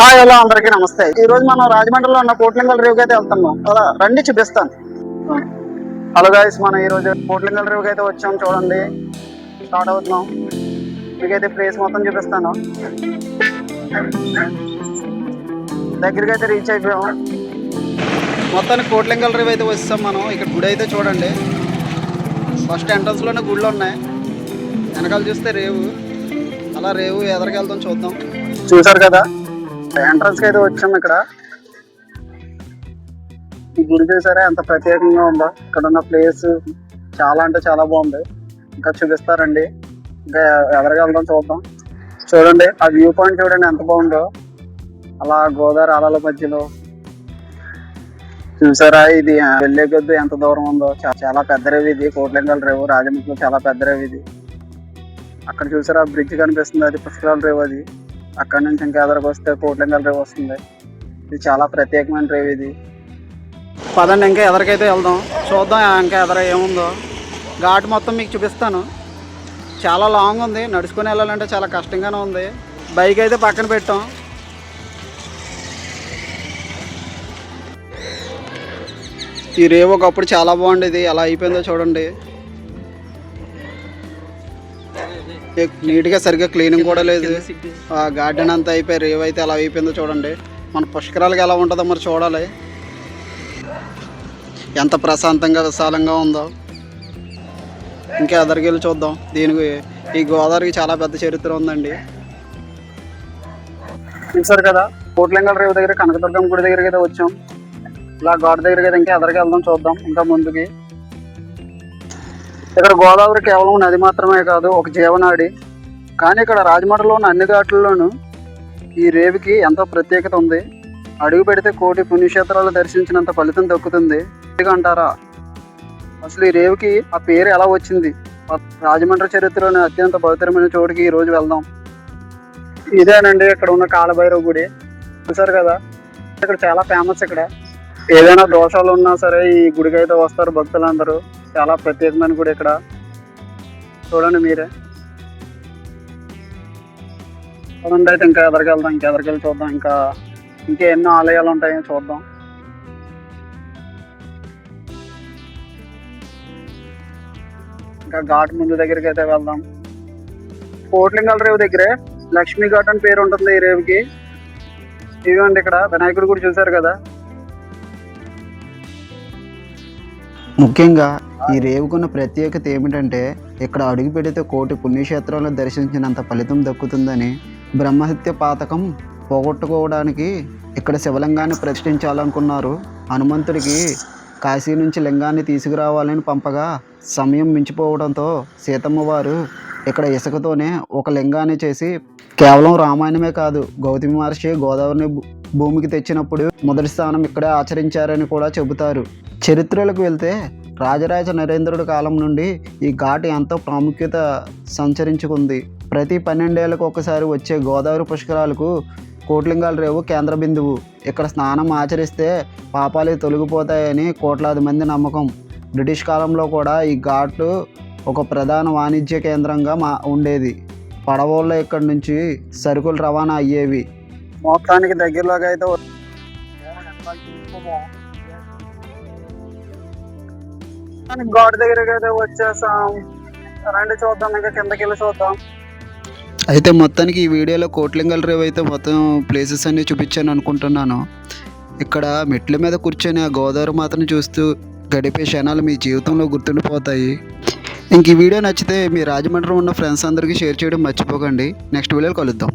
Hi hello అందరికీ నమస్తే. ఈ రోజు మనం రాజమండ్రిలో ఉన్న కోట్లింగల్ రేవుకి అయితే వెళ్తున్నాం. అలా రండి చూపిస్తాను. హలో గాయస్ మనం ఈ రోజు కోట్లింగల్ రేవుకి అయితే వచ్చాం చూడండి. స్టార్ట్ అవుతున్నాం. మీకైతే ప్లేస్ మొత్తం చూపిస్తాను. దగ్గరికి అయితే రీచ్ అయిపోయాం. మొత్తానికి కోట్లింగల్ రేవు అయితే వస్తాం మనం. ఇక్కడ గుడి అయితే చూడండి. ఫస్ట్ ఎంట్రన్స్లోనే గుళ్ళు ఉన్నాయి. వెనకాల చూస్తే రేవు. అలా రేవు ఎదరికి వెళ్తాం చూద్దాం. చూసారు కదా? ఎంట్రన్స్కి అయితే వచ్చాం ఇక్కడ. ఈ గుడి చూసారా? ఎంత ప్రత్యేకంగా ఉందో. ఇక్కడ ఉన్న ప్లేస్ చాలా అంటే చాలా బాగుంది. ఇంకా చూపిస్తారండి. ఇంకా ఎవరికి వెళ్దాం చూద్దాం. చూడండి ఆ వ్యూ పాయింట్ చూడండి ఎంత బాగుందో. అలా గోదావరి అలల మధ్యలో. చూసారా? ఇది వెళ్ళే కొద్ది ఎంత దూరం ఉందో. చాలా పెద్ద రేవు ఇది. కోట్లింగల్ రేవు రాజమండ్రిలో చాలా పెద్ద రేవు ఇది. అక్కడ చూసారా? బ్రిడ్జ్ కనిపిస్తుంది. అది పుష్కరాల రేవు అది. అక్కడ నుంచి ఇంకా ఎదరికి వస్తే కోట్లింగల్ రేవ్ వస్తుంది. ఇది చాలా ప్రత్యేకమైన రేవ్ ఇది. పదండి ఇంకా ఎదరికైతే వెళ్దాం. చూద్దాం ఇంకా ఎదర ఏముందో. ఘాట్ మొత్తం మీకు చూపిస్తాను. చాలా లాంగ్ ఉంది. నడుచుకుని వెళ్ళాలంటే చాలా కష్టంగానే ఉంది. బైక్ అయితే పక్కన పెట్టాం. ఈ రేవ్ ఒకప్పుడు చాలా బాగుండేది. ఎలా అయిపోయిందో చూడండి. నీట్గా సరిగ్గా క్లీనింగ్ కూడా లేదు. ఆ గార్డెన్ అంతా అయిపోయి రేవ్ అయితే ఎలా అయిపోయిందో చూడండి. మన పుష్కరాలకి ఎలా ఉంటుందో మరి చూడాలి. ఎంత ప్రశాంతంగా విశాలంగా ఉందో. ఇంకా ఎదరికి వెళ్ళి చూద్దాం. దీనికి ఈ గోదావరికి చాలా పెద్ద చరిత్ర ఉందండి. చూసారు కదా కోట్లింగల రేవు దగ్గర కనకదుర్గం గుడి దగ్గరికి అయితే వచ్చాం. ఇలా ఘాట్ దగ్గరికి అయితే ఇంకా ఎదరికి వెళ్దాం చూద్దాం ఇంకా ముందుకి. ఇక్కడ గోదావరి కేవలం నది మాత్రమే కాదు ఒక జీవనాడి. కానీ ఇక్కడ రాజమండ్రిలో ఉన్న అన్ని ఘాట్లలోనూ ఈ రేవుకి ఎంతో ప్రత్యేకత ఉంది. అడుగు పెడితే కోటి పుణ్యక్షేత్రాలు దర్శించినంత ఫలితం దక్కుతుంది. అంటారా? అసలు ఈ రేవుకి ఆ పేరు ఎలా వచ్చింది? రాజమండ్రి చరిత్రలోని అత్యంత పవిత్రమైన చోటుకి ఈరోజు వెళ్దాం. ఇదేనండి ఇక్కడ ఉన్న కాలభైరవ గుడి. చూసారు కదా? ఇక్కడ చాలా ఫేమస్ ఇక్కడ. ఏదైనా దోషాలు ఉన్నా సరే ఈ గుడికి అయితే వస్తారు భక్తులందరూ. చాలా ప్రత్యేకమైన గుడి ఇక్కడ. చూడండి మీరే. చూడండి అయితే ఇంకా ఎదరికెళ్దాం ఇంకా ఎదరికెళ్ళి చూద్దాం ఇంకా ఇంకా ఎన్నో ఆలయాలు ఉంటాయో చూద్దాం. ఇంకా ఘాట్ ముందు దగ్గరికి అయితే వెళ్దాం. కోట్లింగల్ రేవు దగ్గరే లక్ష్మీ ఘాట్ అని పేరు ఉంటుంది ఈ రేవుకి. ఇదిగోండి ఇక్కడ వినాయకుడు కూడా చూసారు కదా. ముఖ్యంగా ఈ రేవుకున్న ప్రత్యేకత ఏమిటంటే ఇక్కడ అడుగు పెడితే కోటి పుణ్యక్షేత్రాలను దర్శించినంత ఫలితం దక్కుతుందని బ్రహ్మహత్య పాతకం పోగొట్టుకోవడానికి ఇక్కడ శివలింగాన్ని ప్రతిష్ఠించాలనుకున్నారు. హనుమంతుడికి కాశీ నుంచి లింగాన్ని తీసుకురావాలని పంపగా సమయం మించిపోవడంతో సీతమ్మ వారు ఇక్కడ ఇసుకతోనే ఒక లింగాన్ని చేసి కేవలం రామాయణమే కాదు గౌతమి మహర్షి గోదావరిని భూమికి తెచ్చినప్పుడు మొదటి స్థానం ఇక్కడే ఆచరించారని కూడా చెబుతారు. చరిత్రలకు వెళ్తే రాజరాజ నరేంద్రుడి కాలం నుండి ఈ ఘాట్ ఎంతో ప్రాముఖ్యత సంచరించుకుంది. ప్రతి పన్నెండేళ్ళకు ఒకసారి వచ్చే గోదావరి పుష్కరాలకు కోట్లింగాల రేవు కేంద్ర బిందువు. ఇక్కడ స్నానం ఆచరిస్తే పాపాలు తొలగిపోతాయని కోట్లాది మంది నమ్మకం. బ్రిటిష్ కాలంలో కూడా ఈ ఘాట్ ఒక ప్రధాన వాణిజ్య కేంద్రంగా మా ఉండేది. పడవల్లో ఇక్కడ నుంచి సరుకులు రవాణా అయ్యేవి. మొత్తానికి దగ్గరలోకి అయితే ఘాట్ దగ్గరికి అయితే వచ్చేసాం. రండి చూద్దాం ఇంకా కిందకి వెళ్ళి చూద్దాం. అయితే మొత్తానికి ఈ వీడియోలో కోట్లింగల్ రేవ్ అయితే మొత్తం ప్లేసెస్ అన్ని చూపించాను అనుకుంటున్నాను. ఇక్కడ మెట్ల మీద కూర్చొని ఆ గోదావరి మాతను చూస్తూ గడిపే క్షణాలు మీ జీవితంలో గుర్తుండిపోతాయి. ఇంక ఈ వీడియో నచ్చితే మీ రాజమండ్రిలో ఉన్న ఫ్రెండ్స్ అందరికీ షేర్ చేయడం మర్చిపోకండి. నెక్స్ట్ వీడియోలో కలుద్దాం.